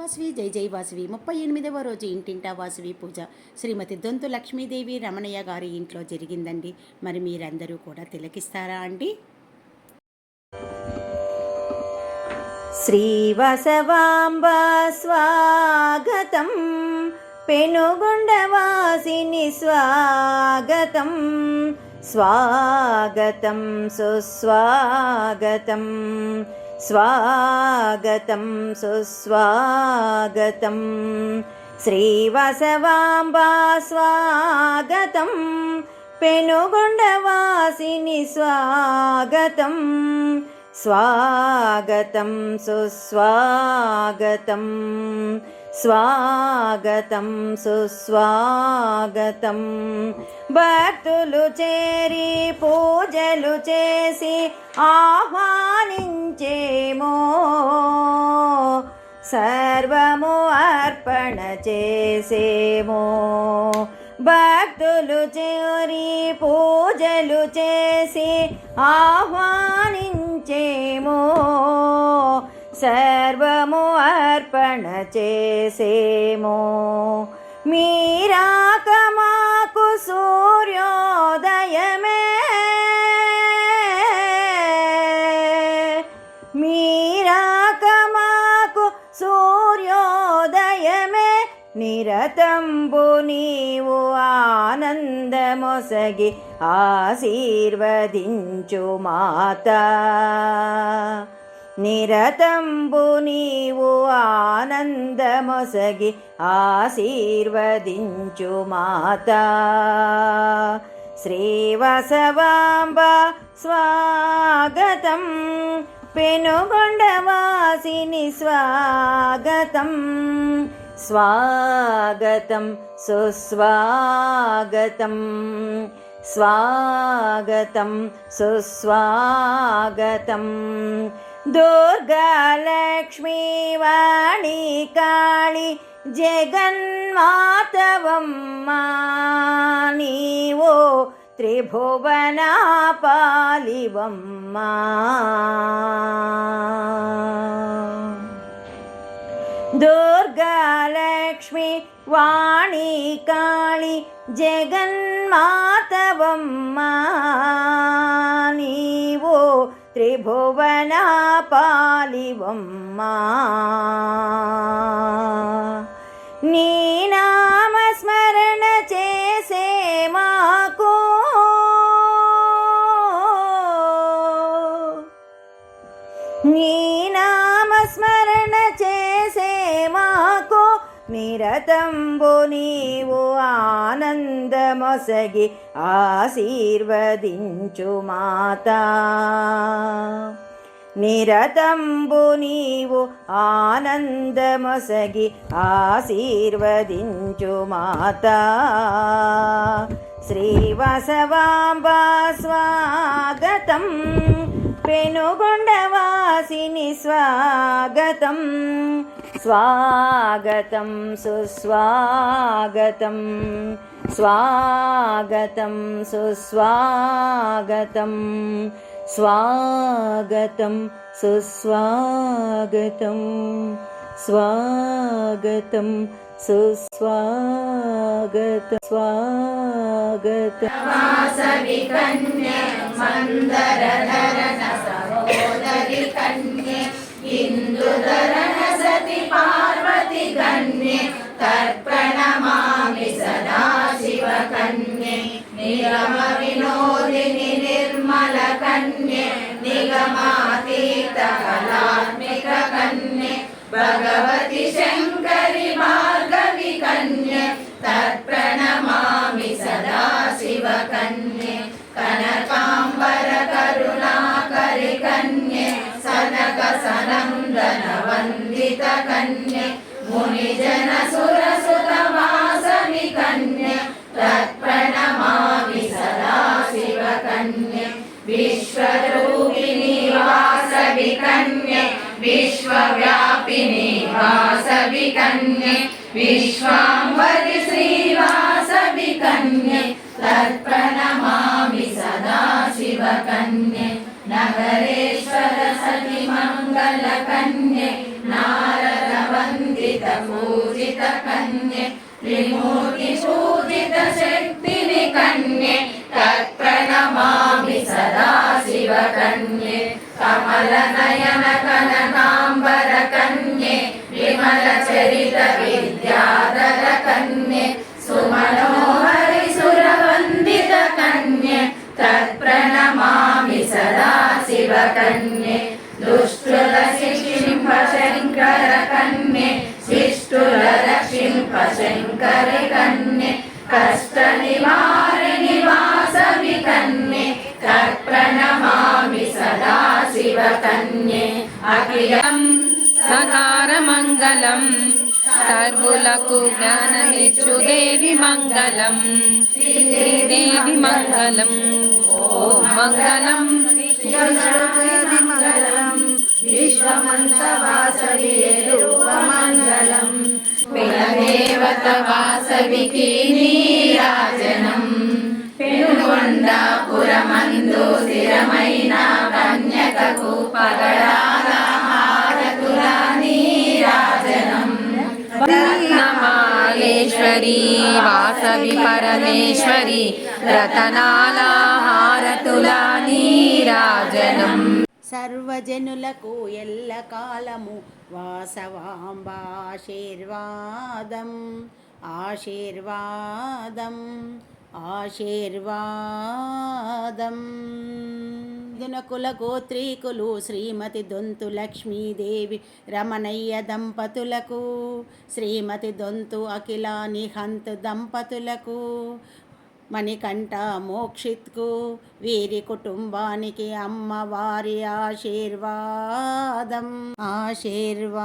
వాసవి జై జై వాసవి. ముప్పై ఎనిమిదవ రోజు ఇంటింటా వాసవి పూజ. శ్రీమతి దొంతు లక్ష్మీదేవి రమణయ్య గారి ఇంట్లో జరిగిందండి. మరి మీరందరూ కూడా తిలకిస్తారా అండి? శ్రీవసవాంబ స్వాగతం పెనుగుండవాసిని స్వాగతం. స్వాగతం సుస్వాగతం. స్వాగతం సుస్వాగతం. శ్రీవసవాంబ స్వాగతం. పెనుగొండవాసిని స్వాగతం. స్వాగతం సుస్వాగతం. స్వాగతం సుస్వాగతం. భక్తులు చేరి పూజలు చేసి ఆహ్వానించేమో. సర్వము అర్పణ చేసేమో. భక్తులు చేరి పూజలు చేసి ఆహ్వానించేమో. సర్వము అర్పణ చేసేమో. మీరాక మాకు నిరతంబు నీవు ఆనందమొసగి ఆశీర్వదించు మాత. నిరతంబు నీవు ఆనందమొసగి ఆశీర్వదించు మాత. శ్రీవసవాంబ స్వాగతం పెనుగొండవాసిని స్వాగతం. स्वागतं सुस्वागतं स्वागतं सुस्वागतं दुर्गालक्ष्मी जगन्मातवं जगन्मातवम्मानि वो मा పాలివమ్మా దుర్గాలక్ష్మి వాణి కాళి జగన్మాతవమ్మా నీవో త్రిభువన నిరతంబు నీవు ఆనందమొసగి ఆశీర్వదించు మాతా. నిరతంబు నీవు ఆనందమొసగి ఆశీర్వదించు మాతా. శ్రీవసవాంబ స్వాగతం పెనుగొండవాసిని స్వాగతం. स्वागतं सुस्वागतं स्वागतं सुस्वागतं स्वागतं सुस्वागतं स्वागतं सुस्वागत स्वागत। मन्दरधरन सहोदरि कन्ये स्वागतम् तत्प्रणमामि सदा शिवकन्ये निगमविनोदिनि निर्मलकन्ये निगमातीतकलात्मिककन्ये भगवति शङ्करि मार्गवि कन्ये तत्प्रणमामि सदा शिवकन्ये कनकाम्बर करुणाकरि कन्ये सनकसनन्दनवन्द స్వాగతం సుస్వాగతం స్వాగతం సుస్వాగతం స్వాగతం సుస్వాగతం స్వాగతం సుస్వాగత స్వాగత విశ్వవ్యాపిని వాసవి కన్య విశ్వాంబరి శ్రీవాసవి కన్య తత్ప్ర మూర్తి పూజిత శక్తిని కన్యే తత్ప్రణమామి సదా శివ కన్యే. కమల నయన కనకాంబర కన్యే విమల చరిత విద్యాధర కన్యే. సుమనోహరి సురవందిత కన్యే తత్ప్రణమామి సదా శివ కన్యే. శంకరి కన్యే కష్ట నివారిణి వాసవి కన్యే తత్ప్రణమామి సదా శివ కన్యే అఖిలం సకారమంగళం సర్వులకు జ్ఞానమిచ్చు దేవి మంగళం శ్రీదేవి మంగళం ఓం మంగళం విశ్వదేవి మంగళం విశ్వమంత వాసవి వాసవికి నీరాజనం. పెనుగొండాపురమందు స్థిరమైన కన్యకకు పగడాల హారతుల నీరాజనం. రత్నమాలేశ్వరి వాసవి పరమేశ్వరి రతనాల హారతుల నీరాజనం. సర్వజనులకు ఎల్లకాలము వాసవాంబాశీర్వాదం ఆశీర్వాదం ఆశీర్వాదం. దినకుల గోత్రీకులు శ్రీమతి దొంతు లక్ష్మీదేవి రమణయ్య దంపతులకు శ్రీమతి దొంతు అఖిలాని హంత్ దంపతులకు మణికంఠ మోక్షిత్కు వీరి కుటుంబానికి అమ్మవారి ఆశీర్వాదం ఆశీర్వాదం.